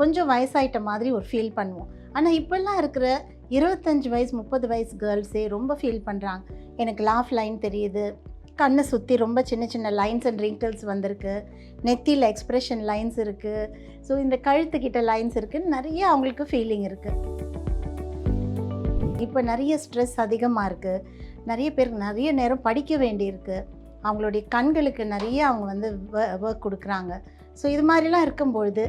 கொஞ்சம் வயசாயிட்ட மாதிரி ஒரு ஃபீல் பண்ணுவோம். ஆனால் இப்போல்லாம் இருக்கிற இருபத்தஞ்சி வயசு முப்பது வயசு கேர்ள்ஸே ரொம்ப ஃபீல் பண்ணுறாங்க எனக்கு லாஃப் லைன் தெரியுது. கண்ணை சுற்றி ரொம்ப சின்ன சின்ன லைன்ஸ் அண்ட் ரிங்கிள்ஸ் வந்திருக்கு. நெத்தியில் எக்ஸ்ப்ரெஷன் லைன்ஸ் இருக்குது ஸோ இந்த கழுத்துக்கிட்ட லைன்ஸ் இருக்குதுன்னு நிறைய அவங்களுக்கு ஃபீலிங் இருக்குது இப்போ நிறைய ஸ்ட்ரெஸ் அதிகமாக இருக்குது நிறைய பேருக்கு நிறைய நேரம் படிக்க வேண்டியிருக்கு. அவங்களுடைய கண்களுக்கு நிறைய அவங்க வந்து ஒர்க் கொடுக்குறாங்க. ஸோ இது மாதிரிலாம் இருக்கும்பொழுது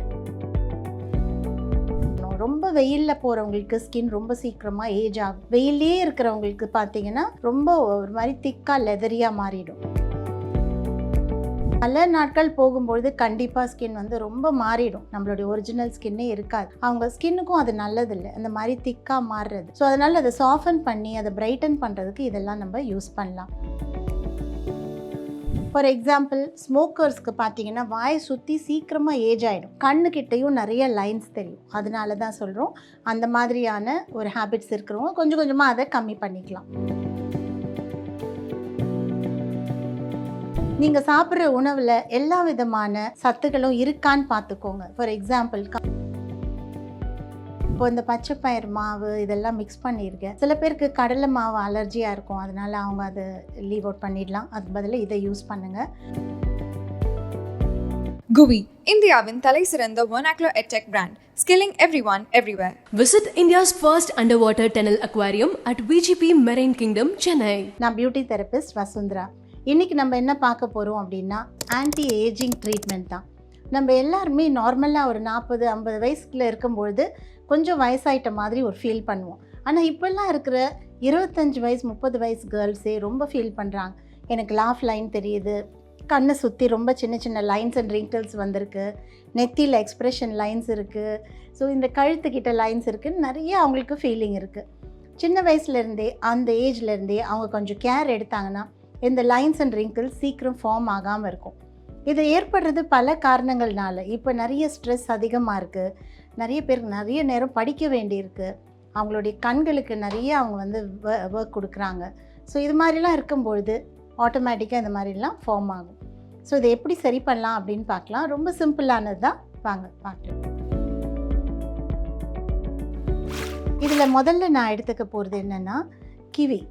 ரொம்ப வெயிலில் போகிறவங்களுக்கு ஸ்கின் ரொம்ப சீக்கிரமாக ஏஜ் ஆகும் வெயிலே இருக்கிறவங்களுக்கு பார்த்தீங்கன்னா ரொம்ப ஒரு மாதிரி திக்காக லெதரியாக மாறிடும். பல நாட்கள் போகும்பொழுது கண்டிப்பாக ஸ்கின் வந்து ரொம்ப மாறிடும். நம்மளுடைய ஒரிஜினல் ஸ்கின்னே இருக்காது. அவங்க ஸ்கின்னுக்கும் அது நல்லதில்லை. அந்த மாதிரி திக்காக மாறுறது. ஸோ அதனால் அதை சாஃபன் பண்ணி அதை பிரைட்டன் பண்ணுறதுக்கு இதெல்லாம் நம்ம யூஸ் பண்ணலாம். ஃபார் எக்ஸாம்பிள் ஸ்மோக்கர்ஸ்க்கு பார்த்தீங்கன்னா வாயை சுற்றி சீக்கிரமாக ஏஜ் ஆகிடும் கண்ணுக்கிட்டேயும் நிறைய லைன்ஸ் தெரியும். அதனால தான் சொல்கிறோம் அந்த மாதிரியான ஒரு ஹேபிட்ஸ் இருக்கிறவங்க கொஞ்சம் கொஞ்சமாக அதை கம்மி பண்ணிக்கலாம். நீங்கள் சாப்பிட்ற உணவில் எல்லா விதமான சத்துக்களும் இருக்கான்னு பார்த்துக்கோங்க. ஃபார் எக்ஸாம்பிள் இப்போ இந்த பச்சை பயிர் மாவு இதெல்லாம் மிக்ஸ் பண்ணியிருக்கேன். சில பேருக்கு கடலை மாவு அலர்ஜியாக இருக்கும். அதனால அவங்க அதை லீவ் அவுட் பண்ணிடலாம். அதுக்கு பதிலாக இதை யூஸ் பண்ணுங்கள் குவி இந்தியாவின் தலை சிறந்த vernacular edtech brand skilling everyone everywhere. Visit India's first underwater tunnel aquarium at VGP Marine Kingdom, Chennai. நான் பியூட்டி தெரபிஸ்ட் வசுந்தரா. இன்றைக்கி நம்ம என்ன பார்க்க போகிறோம் அப்படின்னா ஆன்டி ஏஜிங் ட்ரீட்மெண்ட் தான். நம்ம எல்லாருமே நார்மலாக ஒரு நாற்பது ஐம்பது வயசுக்குள்ள இருக்கும்பொழுது கொஞ்சம் வயசாயிட்ட மாதிரி ஒரு ஃபீல் பண்ணுவோம். ஆனால் இப்போல்லாம் இருக்கிற இருபத்தஞ்சி வயசு முப்பது வயசு கேர்ள்ஸே ரொம்ப ஃபீல் பண்ணுறாங்க எனக்கு லாஃப் லைன் தெரியுது. கண்ணை சுற்றி ரொம்ப சின்ன சின்ன லைன்ஸ் அண்ட் ரிங்கிள்ஸ் வந்திருக்கு. நெத்தியில் எக்ஸ்ப்ரெஷன் லைன்ஸ் இருக்குது ஸோ இந்த கழுத்துக்கிட்ட லைன்ஸ் இருக்குதுன்னு நிறைய அவங்களுக்கு ஃபீலிங் இருக்குது சின்ன வயசுலேருந்தே அந்த ஏஜ்லேருந்தே அவங்க கொஞ்சம் கேர் எடுத்தாங்கன்னா இந்த லைன்ஸ் அண்ட் ரிங்கிள்ஸ் சீக்கிரம் ஃபார்ம் ஆகாமல் இருக்கும். இது ஏற்படுறது பல காரணங்கள்னால. இப்போ நிறைய ஸ்ட்ரெஸ் அதிகமாக இருக்குது நிறைய பேருக்கு நிறைய நேரம் படிக்க வேண்டியிருக்கு. அவங்களுடைய கண்களுக்கு நிறைய அவங்க வந்து ஒர்க் கொடுக்குறாங்க. ஸோ இது மாதிரிலாம் இருக்கும்பொழுது ஆட்டோமேட்டிக்காக இந்த மாதிரிலாம் ஃபார்ம் ஆகும். ஸோ இதை எப்படி சரி பண்ணலாம் அப்படின்னு பார்க்கலாம். ரொம்ப சிம்பிளானது தான். வாங்க பார்க்கலாம். இதில் முதல்ல நான் எடுத்துக்க போகிறது என்னென்னா கிவி.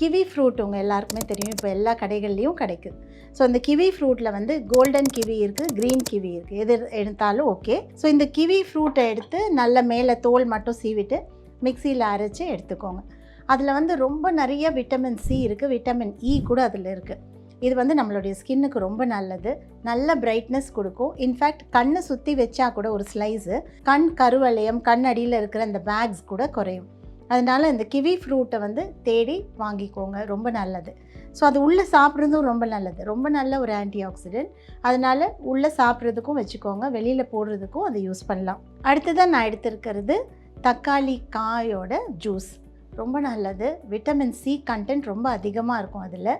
கிவி ஃப்ரூட் உங்கள் எல்லாருக்குமே தெரியும். இப்போ எல்லா கடைகள்லேயும் கிடைக்குது. ஸோ அந்த கிவி ஃப்ரூட்டில் வந்து கோல்டன் கிவி இருக்குது க்ரீன் கிவி இருக்குது எது எடுத்தாலும் ஓகே ஸோ இந்த கிவி ஃப்ரூட்டை எடுத்து நல்ல மேலே தோல் மட்டும் சீவிட்டு மிக்சியில் அரைச்சி எடுத்துக்கோங்க. அதில் வந்து ரொம்ப நிறைய விட்டமின் சி இருக்குது விட்டமின் இ கூட அதில் இருக்குது இது வந்து நம்மளுடைய ஸ்கின்னுக்கு ரொம்ப நல்லது. நல்ல பிரைட்னஸ் கொடுக்கும். இன்ஃபேக்ட் கண்ணை சுற்றி வச்சா கூட ஒரு ஸ்லைஸு கண் கருவளையம் கண் அடியில் இருக்கிற அந்த பேக்ஸ் கூட குறையும். அதனால் இந்த கிவி ஃப்ரூட்டை வந்து தேடி வாங்கிக்கோங்க ரொம்ப நல்லது. ஸோ அது உள்ளே சாப்பிட்றதும் ரொம்ப நல்லது. ரொம்ப நல்ல ஒரு ஆன்டி ஆக்சிடென்ட் அதனால் உள்ளே சாப்பிட்றதுக்கும் வச்சுக்கோங்க. வெளியில் போடுறதுக்கும் அதை யூஸ் பண்ணலாம். அடுத்ததான் நான் எடுத்திருக்கிறது தக்காளி காயோட ஜூஸ் ரொம்ப நல்லது. விட்டமின் சி கண்டென்ட் ரொம்ப அதிகமாக இருக்கும் அதில்.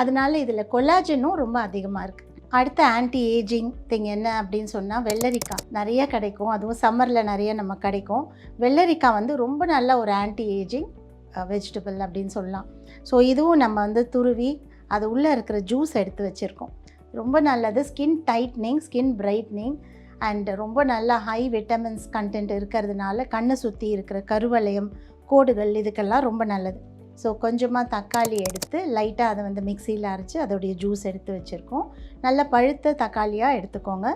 அதனால இதில் கொலாஜனும் ரொம்ப அதிகமாக இருக்குது அடுத்த ஆன்டி ஏஜிங் திங் என்ன அப்படின்னு சொன்னால் வெள்ளரிக்காய் நிறைய கிடைக்கும். அதுவும் சம்மரில் நிறைய நம்ம கிடைக்கும். வெள்ளரிக்காய் வந்து ரொம்ப நல்ல ஒரு ஆன்டி ஏஜிங் வெஜிடபிள் அப்படின்னு சொல்லலாம். ஸோ இதுவும் நம்ம வந்து துருவி அது உள்ளே இருக்கிற ஜூஸ் எடுத்து வச்சுருக்கோம். ரொம்ப நல்லது. Skin tightening skin brightening and ரொம்ப நல்ல ஹை விட்டமின்ஸ் கண்டென்ட் இருக்கிறதுனால கண்ணை சுற்றி இருக்கிற கருவளையம் கோடுகள் இதுக்கெல்லாம் ரொம்ப நல்லது. ஸோ கொஞ்சமாக தக்காளி எடுத்து லைட்டாக அதை வந்து மிக்சியில் அரைச்சி அதோடைய ஜூஸ் எடுத்து வச்சுருக்கோம். நல்ல பழுத்த தக்காளியாக எடுத்துக்கோங்க.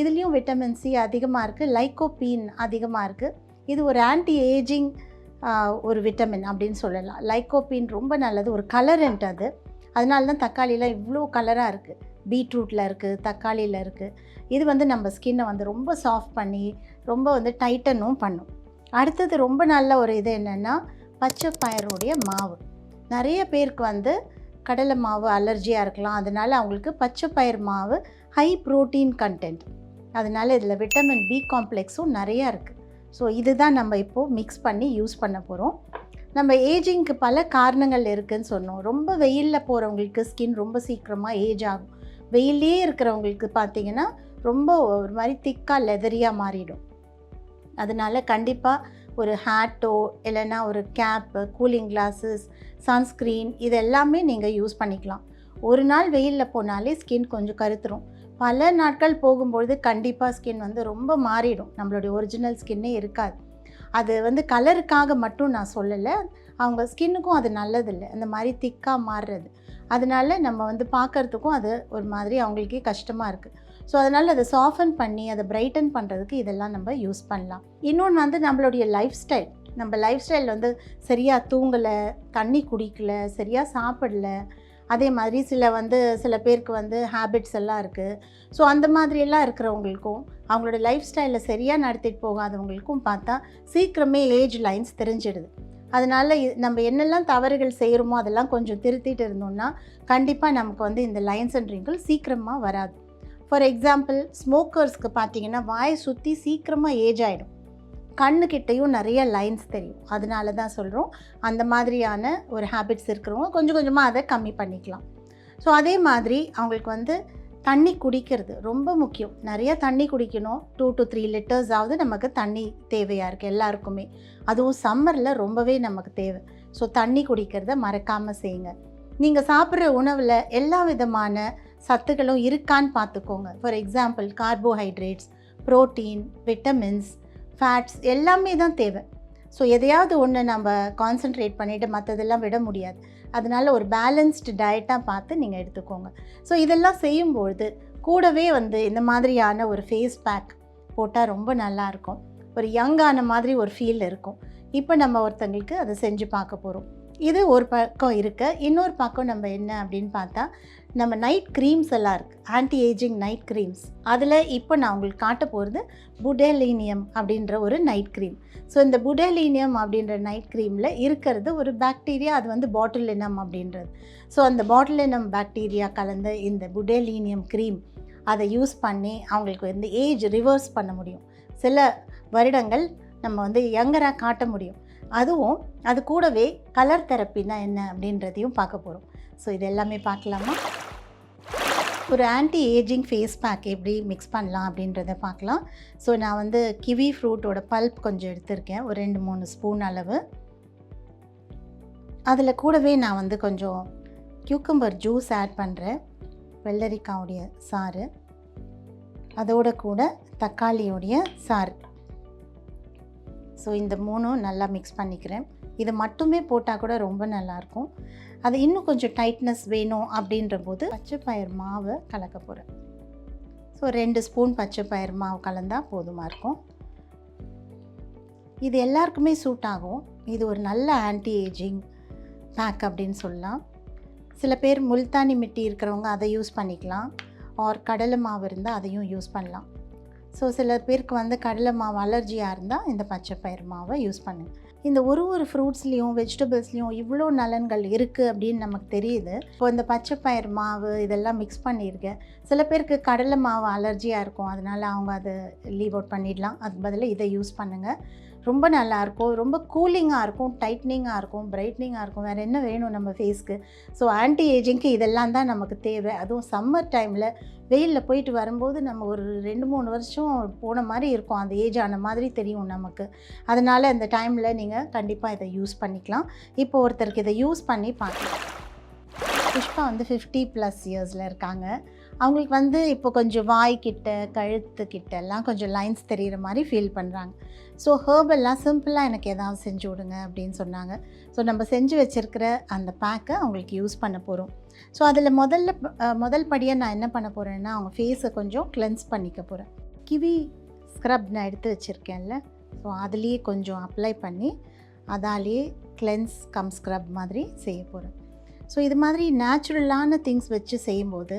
இதுலேயும் விட்டமின் சி அதிகமாக இருக்குது லைக்கோபீன் அதிகமாக இருக்குது இது ஒரு ஆன்டி ஏஜிங் ஒரு விட்டமின் அப்படின்னு சொல்லலாம். லைக்கோபீன் ரொம்ப நல்லது ஒரு கலரண்ட் அது. அதனால தான் தக்காளியில் இவ்வளோ கலராக இருக்குது பீட்ரூட்டில் இருக்குது தக்காளியில் இருக்குது இது வந்து நம்ம ஸ்கின்னை வந்து ரொம்ப சாஃப்ட் பண்ணி ரொம்ப வந்து டைட்டனும் பண்ணும். அடுத்தது ரொம்ப நல்ல ஒரு இது என்னென்னா பச்சை பயிறுடைய மாவு. நிறைய பேருக்கு வந்து கடலை மாவு அலர்ஜியாக இருக்கலாம். அதனால் அவங்களுக்கு பச்சை பயிர் மாவு ஹை ப்ரோட்டீன் கண்டென்ட் அதனால் இதில் விட்டமின் பி காம்ப்ளெக்ஸும் நிறையா இருக்குது ஸோ இதுதான் நம்ம இப்போது மிக்ஸ் பண்ணி யூஸ் பண்ண போகிறோம் நம்ம ஏஜிங்க்கு பல காரணங்கள் இருக்குதுன்னு சொன்னோம். ரொம்ப வெயிலில் போகிறவங்களுக்கு ஸ்கின் ரொம்ப சீக்கிரமாக ஏஜ் ஆகும். வெயிலே இருக்கிறவங்களுக்கு பார்த்தீங்கன்னா ரொம்ப ஒரு மாதிரி திக்காக லெதரியாக மாறிடும். அதனால் கண்டிப்பாக ஒரு ஹேட்டோ இல்லைன்னா ஒரு கேப்பு கூலிங் கிளாஸஸ் சன்ஸ்க்ரீன் இது எல்லாமே நீங்கள் யூஸ் பண்ணிக்கலாம். ஒரு நாள் வெயிலில் போனாலே ஸ்கின் கொஞ்சம் கருத்துரும். பல நாட்கள் போகும்பொழுது கண்டிப்பாக ஸ்கின் வந்து ரொம்ப மாறிடும். நம்மளுடைய ஒரிஜினல் ஸ்கின்னே இருக்காது. அது வந்து கலருக்காக மட்டும் நான் சொல்லலை. அவங்க ஸ்கின்னுக்கும் அது நல்லதில்லை. அந்த மாதிரி திக்காக மாறுறது. அதனால நம்ம வந்து பார்க்கறதுக்கும் அது ஒரு மாதிரி அவங்களுக்கே கஷ்டமாக இருக்குது ஸோ அதனால் அதை சாஃபன் பண்ணி அதை பிரைட்டன் பண்ணுறதுக்கு இதெல்லாம் நம்ம யூஸ் பண்ணலாம். இன்னொன்று வந்து நம்மளுடைய லைஃப் ஸ்டைல் நம்ம லைஃப் ஸ்டைல் வந்து சரியாக தூங்கலை தண்ணி குடிக்கல சரியாக சாப்பிடல. அதே மாதிரி சில வந்து சில பேருக்கு வந்து ஹேபிட்ஸ் எல்லாம் இருக்குது ஸோ அந்த மாதிரியெல்லாம் இருக்கிறவங்களுக்கும் அவங்களோட லைஃப் ஸ்டைலில் சரியாக நடத்திட்டு போகாதவங்களுக்கும் பார்த்தா சீக்கிரமே ஏஜ் லைன்ஸ் தெரிஞ்சிடுது. அதனால் நம்ம என்னெல்லாம் தவறுகள் செய்கிறோமோ அதெல்லாம் கொஞ்சம் திருத்திட்டு இருந்தோம்னா கண்டிப்பாக நமக்கு வந்து இந்த லைன்ஸ் அண்ட் ரிங்கிள் சீக்கிரமாக வராது. ஃபார் எக்ஸாம்பிள் ஸ்மோக்கர்ஸ்க்கு பார்த்தீங்கன்னா வாய் சுற்றி சீக்கிரமாக ஏஜ் ஆகிடும் கண்ணுக்கிட்டையும் நிறைய லைன்ஸ் தெரியும். அதனால தான் சொல்கிறோம் அந்த மாதிரியான ஒரு ஹேபிட்ஸ் இருக்கிறவங்க கொஞ்சம் கொஞ்சமாக அதை கம்மி பண்ணிக்கலாம். ஸோ அதே மாதிரி அவங்களுக்கு வந்து தண்ணி குடிக்கிறது ரொம்ப முக்கியம். நிறைய தண்ணி குடிக்கணும். டூ டு த்ரீ லிட்டர்ஸாவது நமக்கு தண்ணி தேவையாக இருக்குது எல்லாருக்குமே. அதுவும் சம்மரில் ரொம்பவே நமக்கு தேவை. ஸோ தண்ணி குடிக்கிறத மறக்காமல் செய்யுங்க. நீங்கள் சாப்பிட்ற உணவில் எல்லா விதமான சத்துக்களும் இருக்கான்னு பார்த்துக்கோங்க. For example carbohydrates protein vitamins fats எல்லாமே தான் தேவை. ஸோ எதையாவது ஒன்று நம்ம கான்சென்ட்ரேட் பண்ணிவிட்டு மற்றதெல்லாம் விட முடியாது. அதனால ஒரு பேலன்ஸ்டு டயட்டாக பார்த்து நீங்கள் எடுத்துக்கோங்க. ஸோ இதெல்லாம் செய்யும்பொழுது கூடவே வந்து இந்த மாதிரியான ஒரு ஃபேஸ் பேக் போட்டால் ரொம்ப நல்லாயிருக்கும் ஒரு யங்கான மாதிரி ஒரு ஃபீல் இருக்கும். இப்போ நம்ம ஒருத்தங்களுக்கு அதை செஞ்சு பார்க்க போகிறோம் இது ஒரு பக்கம் இருக்க. இன்னொரு பக்கம் நம்ம என்ன அப்படின்னு பார்த்தா நம்ம நைட் க்ரீம்ஸ் எல்லாம் இருக்குது ஆன்டி ஏஜிங் நைட் க்ரீம்ஸ் அதில் இப்போ நான் உங்களுக்கு காட்ட போகிறது புடேலீனியம் அப்படின்ற ஒரு நைட் க்ரீம் ஸோ இந்த புடேலீனியம் அப்படின்ற நைட் க்ரீமில் இருக்கிறது ஒரு பாக்டீரியா அது வந்து பாட்டிலினம் அப்படின்றது. ஸோ அந்த பாட்டிலினம் பாக்டீரியா கலந்த இந்த புடேலீனியம் க்ரீம் அதை யூஸ் பண்ணி அவங்களுக்கு வந்து ஏஜ் ரிவர்ஸ் பண்ண முடியும். சில வருடங்கள் நம்ம வந்து யங்கராக காட்ட முடியும். அதுவும் அது கூடவே கலர் தெரப்பின்னா என்ன அப்படின்றதையும் பார்க்க போகிறோம் ஸோ இது எல்லாமே பார்க்கலாமா? ஒரு ஆன்டி ஏஜிங் ஃபேஸ் பேக் எப்படி மிக்ஸ் பண்ணலாம் அப்படின்றத பார்க்கலாம். ஸோ நான் வந்து கிவி ஃப்ரூட்டோட பல்ப் கொஞ்சம் எடுத்திருக்கேன். ஒரு ரெண்டு மூணு ஸ்பூன் அளவு. அதில் கூடவே நான் வந்து கொஞ்சம் கியூக்கம்பர் ஜூஸ் ஆட் பண்ணுறேன் வெள்ளரிக்காவுடைய சாறு. அதோட கூட தக்காளியோடைய சாறு. ஸோ இந்த மூணும் நல்லா மிக்ஸ் பண்ணிக்கிறேன். இது மட்டுமே போட்டால் கூட ரொம்ப நல்லாயிருக்கும் அது இன்னும் கொஞ்சம் டைட்னஸ் வேணும் அப்படின்ற போது பச்சை பயிர் மாவை கலக்க போகிறேன் ஸோ ரெண்டு ஸ்பூன் பச்சை பயிர் மாவு கலந்தால் போதுமாக இருக்கும். இது எல்லாருக்குமே சூட் ஆகும். இது ஒரு நல்ல ஆன்டி ஏஜிங் பேக் அப்படின்னு சொல்லலாம். சில பேர் முல்தானி மிட்டி இருக்கிறவங்க அதை யூஸ் பண்ணிக்கலாம். ஆர் கடலை மாவு இருந்தால் அதையும் யூஸ் பண்ணலாம். ஸோ சில பேருக்கு வந்து கடலை மாவு அலர்ஜியாக இருந்தால் இந்த பச்சை பயிர் மாவை யூஸ் பண்ணுங்கள் இந்த ஒரு ஒரு ஃப்ரூட்ஸ்லேயும் வெஜிடபிள்ஸ்லேயும் இவ்வளோ நலன்கள் இருக்குது அப்படின்னு நமக்கு தெரியுது. இப்போ இந்த பச்சை பயிர் மாவு இதெல்லாம் மிக்ஸ் பண்ணியிருக்கேன். சில பேருக்கு கடலை மாவு அலர்ஜியாக இருக்கும். அதனால் அவங்க அதை லீவ் அவுட் பண்ணிடலாம். அதுக்கு பதிலாக இதை யூஸ் பண்ணுங்கள் ரொம்ப நல்லாயிருக்கும் ரொம்ப கூலிங்காக இருக்கும் டைட்னிங்காக இருக்கும் பிரைட்னிங்காக இருக்கும். வேறு என்ன வேணும் நம்ம ஃபேஸ்க்கு ஸோ ஆன்டி ஏஜிங்க்கு இதெல்லாம் தான் நமக்கு தேவை. அதுவும் சம்மர் டைமில் வெயிலில் போயிட்டு வரும்போது நம்ம ஒரு ரெண்டு மூணு வருஷம் போன மாதிரி இருக்கும். அந்த ஏஜ் ஆன மாதிரி தெரியும் நமக்கு. அதனால் அந்த டைமில் நீங்கள் கண்டிப்பாக இதை யூஸ் பண்ணிக்கலாம். இப்போ ஒருத்தருக்கு இதை யூஸ் பண்ணி பார்க்கலாம். புஷ்பா வந்து ஃபிஃப்டி ப்ளஸ் இயர்ஸில் இருக்காங்க. அவங்களுக்கு வந்து இப்போ கொஞ்சம் வாய்க்கிட்ட கழுத்துக்கிட்ட எல்லாம் கொஞ்சம் லைன்ஸ் தெரிகிற மாதிரி ஃபீல் பண்ணுறாங்க ஸோ ஹேர்பெல்லாம் சிம்பிளாக எனக்கு எதாவது செஞ்சு விடுங்க அப்படின்னு சொன்னாங்க. ஸோ நம்ம செஞ்சு வச்சுருக்கிற அந்த பேக்கை அவங்களுக்கு யூஸ் பண்ண போகிறோம் ஸோ அதில் முதல்ல முதல் படியாக நான் என்ன பண்ண போகிறேன்னா அவங்க ஃபேஸை கொஞ்சம் கிளென்ஸ் பண்ணிக்க போகிறேன் கிவி ஸ்க்ரப் நான் எடுத்து வச்சுருக்கேன்ல. ஸோ அதுலேயே கொஞ்சம் அப்ளை பண்ணி அதாலேயே கிளென்ஸ் கம் ஸ்க்ரப் மாதிரி செய்ய போகிறேன் ஸோ இது மாதிரி நேச்சுரலான திங்ஸ் வச்சு செய்யும்போது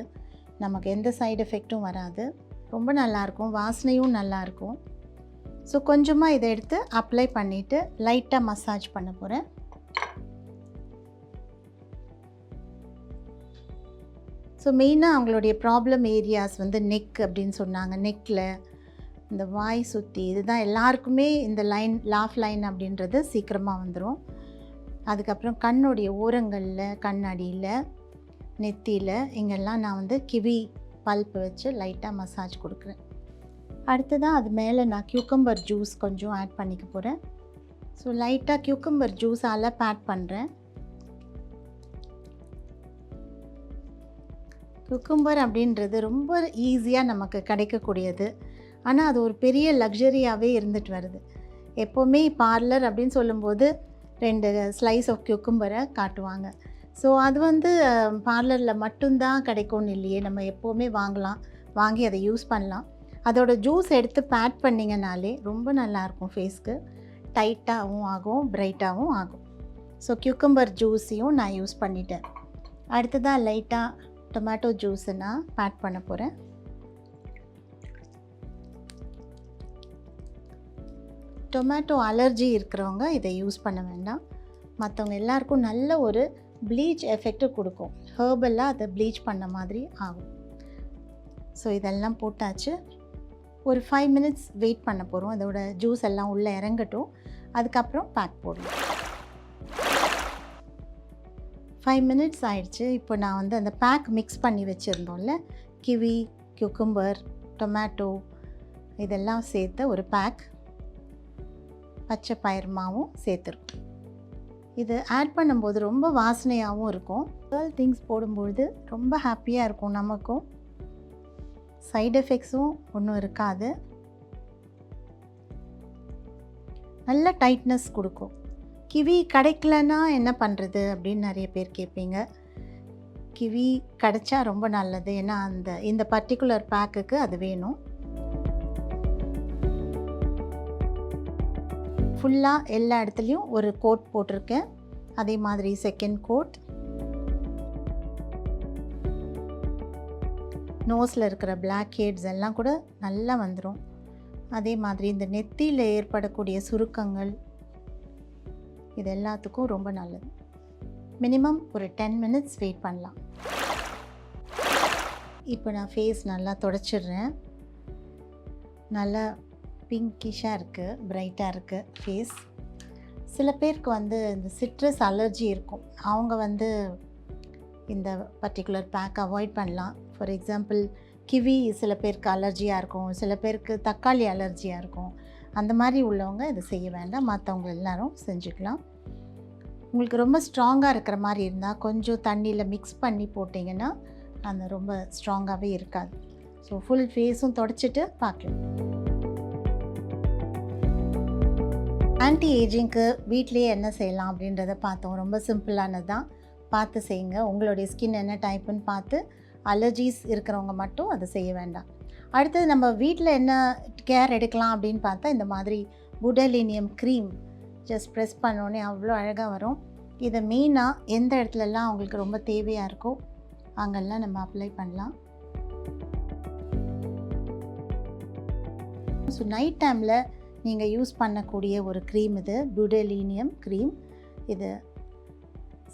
நமக்கு எந்த சைடு எஃபெக்ட்டும் வராது. ரொம்ப நல்லாயிருக்கும் வாசனையும் நல்லாயிருக்கும் ஸோ கொஞ்சமாக இதை எடுத்து அப்ளை பண்ணிவிட்டு லைட்டாக மசாஜ் பண்ண போகிறேன் ஸோ மெயினாக அவங்களுடைய ப்ராப்ளம் ஏரியாஸ் வந்து நெக் அப்படின்னு சொன்னாங்க. நெக்கில் இந்த வாய் சுற்றி இதுதான் எல்லாருக்குமே இந்த லைன் லாஃப் லைன் அப்படின்றது சீக்கிரமாக வந்துடும் அதுக்கப்புறம் கண்ணுடைய ஓரங்களில் கண்ணடியில் நெத்தியில் இங்கெல்லாம் நான் வந்து கிவி பல்ப் வச்சு லைட்டாக மசாஜ் கொடுக்குறேன். அடுத்ததாக அது மேலே நான் கியூக்கம்பர் ஜூஸ் கொஞ்சம் ஆட் பண்ணிக்க போகிறேன் ஸோ லைட்டாக கியூக்கம்பர் ஜூஸால் பேட் பண்ணுறேன் குக்கும்பர் அப்படின்றது ரொம்ப ஈஸியாக நமக்கு கிடைக்கக்கூடியது. ஆனால் அது ஒரு பெரிய லக்ஸரியாகவே இருந்துட்டு வருது. எப்போவுமே பார்லர் அப்படின்னு சொல்லும்போது ரெண்டு ஸ்லைஸ் ஆஃப் குக்கும்பரை காட்டுவாங்க. ஸோ அது வந்து பார்லரில் மட்டும்தான் கிடைக்கும்னு இல்லையே நம்ம எப்போவுமே வாங்கலாம். வாங்கி அதை யூஸ் பண்ணலாம். அதோட ஜூஸ் எடுத்து பேட் பண்ணிங்கனாலே ரொம்ப நல்லாயிருக்கும் ஃபேஸ்க்கு டைட்டாகவும் ஆகும் பிரைட்டாகவும் ஆகும். ஸோ கியூக்கம்பர் ஜூஸையும் நான் யூஸ் பண்ணிட்டேன். அடுத்ததாக லைட்டாக டொமேட்டோ ஜூஸை நான் பேட் பண்ண போகிறேன் டொமேட்டோ அலர்ஜி இருக்கிறவங்க இதை யூஸ் பண்ண வேண்டாம். மற்றவங்க எல்லாருக்கும் நல்ல ஒரு ப்ளீச் எஃபெக்ட்டு கொடுக்கும். ஹேர்பெல்லாம் அதை ப்ளீச் பண்ண மாதிரி ஆகும். ஸோ இதெல்லாம் போட்டாச்சு. ஒரு ஃபைவ் மினிட்ஸ் வெயிட் பண்ண போகிறோம் அதோட ஜூஸ் எல்லாம் உள்ளே இறங்கட்டும். அதுக்கப்புறம் பேக் போடலாம். ஃபைவ் மினிட்ஸ் ஆயிடுச்சு. இப்போ நான் வந்து அந்த பேக் மிக்ஸ் பண்ணி வச்சுருந்தோம்ல. கிவி குக்கும்பர் டொமேட்டோ இதெல்லாம் சேர்த்த ஒரு பேக் பச்சை பயிர் மாவும் சேர்த்துருக்கோம். இது ஆட் பண்ணும்போது ரொம்ப வாசனையாகவும் இருக்கும். கேர்ள் திங்ஸ் போடும்பொழுது ரொம்ப ஹாப்பியாக இருக்கும் நமக்கும். சைடு எஃபெக்ட்ஸும் ஒன்றும் இருக்காது. நல்ல டைட்னஸ் கொடுக்கும். கிவி கிடைக்கலன்னா என்ன பண்ணுறது அப்படின்னு நிறைய பேர் கேட்பீங்க. கிவி கிடைச்சா ரொம்ப நல்லது. ஏன்னா அந்த இந்த பர்டிகுலர் பேக்குக்கு அது வேணும். ஃபுல்லாக எல்லா இடத்துலையும் ஒரு கோட் போட்டிருக்கேன். அதே மாதிரி செகண்ட் கோட் நோஸில் இருக்கிற பிளாக் ஹேட்ஸ் எல்லாம் கூட நல்லா வந்துடும் அதே மாதிரி இந்த நெத்தியில் ஏற்படக்கூடிய சுருக்கங்கள் இது எல்லாத்துக்கும் ரொம்ப நல்லது. மினிமம் ஒரு டென் மினிட்ஸ் வெயிட் பண்ணலாம். இப்போ நான் ஃபேஸ் நல்லா தொடச்சிடுறேன். நல்லா பிங்கிஷாக இருக்குது ப்ரைட்டாக இருக்குது ஃபேஸ் சில பேருக்கு வந்து இந்த சிட்ரஸ் அலர்ஜி இருக்கும். அவங்க வந்து இந்த பர்டிகுலர் பேக் அவாய்ட் பண்ணலாம். ஃபார் எக்ஸாம்பிள் கிவி சில பேருக்கு அலர்ஜியாக இருக்கும் சில பேருக்கு தக்காளி அலர்ஜியாக இருக்கும். அந்த மாதிரி உள்ளவங்க இதை செய்ய வேண்டாம். மற்றவங்க எல்லோரும் செஞ்சுக்கலாம். உங்களுக்கு ரொம்ப ஸ்ட்ராங்காக இருக்கிற மாதிரி இருந்தால் கொஞ்சம் தண்ணியில் மிக்ஸ் பண்ணி போட்டிங்கன்னா அந்த ரொம்ப ஸ்ட்ராங்காகவே இருக்காது. ஸோ ஃபுல் ஃபேஸும் தொடச்சிட்டு பார்க்கலாம். ஆன்டி ஏஜிங்க்கு வீட்லேயே என்ன செய்யலாம் அப்படின்றத பார்த்தோம். ரொம்ப சிம்பிளானது தான் பார்த்து செய்யுங்க. உங்களுடைய ஸ்கின் என்ன டைப்புன்னு பார்த்து அலர்ஜிஸ் இருக்கிறவங்க மட்டும் அதை செய்ய வேண்டாம். அடுத்தது நம்ம வீட்டில் என்ன கேர் எடுக்கலாம் அப்படின்னு பார்த்தா இந்த மாதிரி புடலினியம் க்ரீம் ஜஸ்ட் ப்ரெஸ் பண்ணோன்னே அவ்வளோ அழகாக வரும். இதை மெயினாக எந்த இடத்துலலாம் அவங்களுக்கு ரொம்ப தேவையாக இருக்கோ அங்கெல்லாம் நம்ம அப்ளை பண்ணலாம். ஸோ நைட் டைமில் நீங்கள் யூஸ் பண்ணக்கூடிய ஒரு க்ரீம் இது புடலீனியம் க்ரீம் இது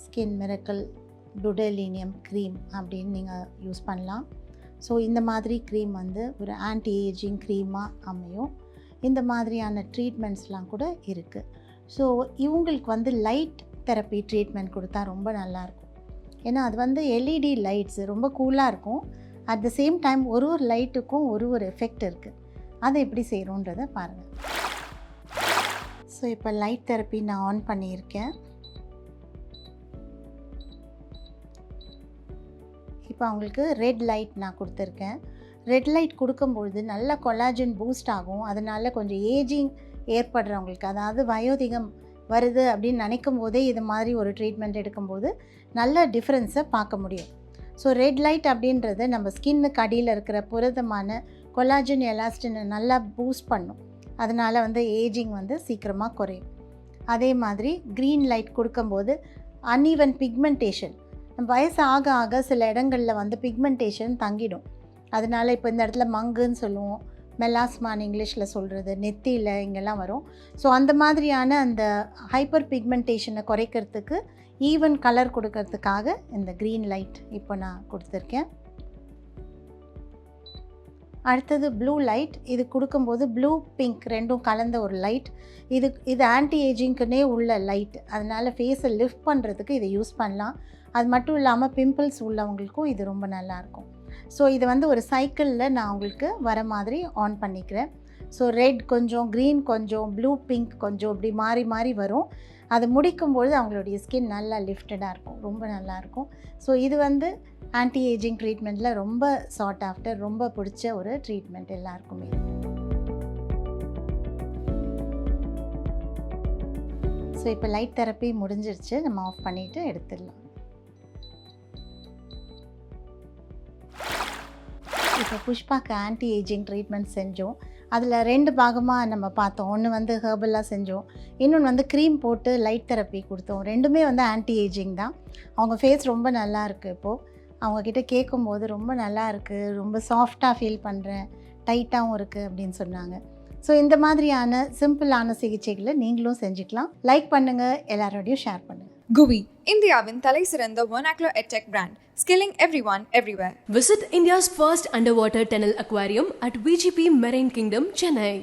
ஸ்கின் மிரக்கல் டுடலினியம் க்ரீம் அப்படின்னு நீங்கள் யூஸ் பண்ணலாம். ஸோ இந்த மாதிரி க்ரீம் வந்து ஒரு ஆன்டி ஏஜிங் க்ரீமாக அமையும். இந்த மாதிரியான ட்ரீட்மெண்ட்ஸ்லாம் கூட இருக்குது ஸோ இவங்களுக்கு வந்து லைட் தெரப்பி ட்ரீட்மெண்ட் கொடுத்தா ரொம்ப நல்லாயிருக்கும் ஏன்னா அது வந்து எல்இடி லைட்ஸ் ரொம்ப கூலாக இருக்கும். அட் த சேம் டைம் ஒரு ஒரு லைட்டுக்கும் ஒரு ஒரு எஃபெக்ட் இருக்குது அதை எப்படி செய்கிறோன்றதை பாருங்கள் ஸோ இப்போ லைட் தெரப்பி நான் ஆன் பண்ணியிருக்கேன். இப்போ அவங்களுக்கு ரெட் லைட் நான் கொடுத்துருக்கேன். ரெட் லைட் கொடுக்கும்பொழுது நல்ல கொலாஜன் பூஸ்ட் ஆகும். அதனால் கொஞ்சம் ஏஜிங் ஏற்படுறவங்களுக்கு அதாவது வயோதிகம் வருது அப்படின்னு நினைக்கும் போதே இது மாதிரி ஒரு ட்ரீட்மெண்ட் எடுக்கும்போது நல்ல டிஃப்ரென்ஸை பார்க்க முடியும். ஸோ ரெட் லைட் அப்படின்றது நம்ம ஸ்கின்னுக்கு அடியில் இருக்கிற புரதமான கொலாஜன் எலாஸ்டினை நல்லா பூஸ்ட் பண்ணும். அதனால் வந்து ஏஜிங் வந்து சீக்கிரமாக குறையும். அதே மாதிரி க்ரீன் லைட் கொடுக்கும்போது அன்இவன் பிக்மெண்டேஷன் வயசு ஆக ஆக சில இடங்களில் வந்து பிக்மெண்டேஷன் தங்கிடும். அதனால் இப்போ இந்த இடத்துல மங்குன்னு சொல்லுவோம். மெலாஸ்மான் இங்கிலீஷில் சொல்கிறது நெத்தியில் இங்கெல்லாம் வரும். ஸோ அந்த மாதிரியான அந்த ஹைப்பர் பிக்மெண்டேஷனை குறைக்கிறதுக்கு ஈவன் கலர் கொடுக்கறதுக்காக இந்த க்ரீன் லைட் இப்போ நான் கொடுத்துருக்கேன். அடுத்தது ப்ளூ லைட் இது கொடுக்கும்போது ப்ளூ பிங்க் ரெண்டும் கலந்த ஒரு லைட் இது இது ஆன்டி ஏஜிங்க்குனே உள்ள லைட் அதனால் ஃபேஸை லிஃப்ட் பண்ணுறதுக்கு இதை யூஸ் பண்ணலாம். அது மட்டும் இல்லாமல் பிம்பிள்ஸ் உள்ளவங்களுக்கும் இது ரொம்ப நல்லாயிருக்கும். ஸோ இது வந்து ஒரு சைக்கிளில் நான் உங்களுக்கு வர மாதிரி ஆன் பண்ணிக்கிறேன். ஸோ ரெட் கொஞ்சம் க்ரீன் கொஞ்சம் ப்ளூ பிங்க் கொஞ்சம் இப்படி மாறி மாறி வரும். அது முடிக்கும்பொழுது அவங்களுடைய ஸ்கின் நல்லா லிஃப்டடாக இருக்கும். ரொம்ப நல்லாயிருக்கும். ஸோ இது வந்து ஆன்டி ஏஜிங் ட்ரீட்மெண்ட்டில் ரொம்ப சார்ட் ஆஃப்டர் ரொம்ப பிடிச்ச ஒரு ட்ரீட்மெண்ட் எல்லாருக்குமே. ஸோ இப்போ லைட் தெரப்பி முடிஞ்சிருச்சு. நம்ம ஆஃப் பண்ணிவிட்டு எடுத்துடலாம். இப்போ புஷ்பாக்கு ஆன்டி ஏஜிங் ட்ரீட்மெண்ட் செஞ்சோம். அதில் ரெண்டு பாகமாக நம்ம பார்த்தோம். ஒன்று வந்து ஹெர்பலாக செஞ்சோம். இன்னொன்று வந்து க்ரீம் போட்டு லைட் தெரப்பி கொடுத்தோம். ரெண்டுமே வந்து ஆன்டி ஏஜிங் தான். அவங்க ஃபேஸ் ரொம்ப நல்லா இருக்குது இப்போது அவங்கக்கிட்ட கேட்கும்போது ரொம்ப நல்லா இருக்குது ரொம்ப சாஃப்டாக ஃபீல் பண்ணுறேன் டைட்டாகவும் இருக்குது அப்படின்னு சொன்னாங்க. ஸோ இந்த மாதிரியான சிம்பிளான சிகிச்சைகளை நீங்களும் செஞ்சுக்கலாம். லைக் பண்ணுங்கள் எல்லாரோடையும் ஷேர் பண்ணுங்கள் குவி இந்தியாவின் தலை சிறந்த vernacular edtech brand skilling everyone everywhere Visit India's first underwater tunnel aquarium at VGP Marine Kingdom, Chennai.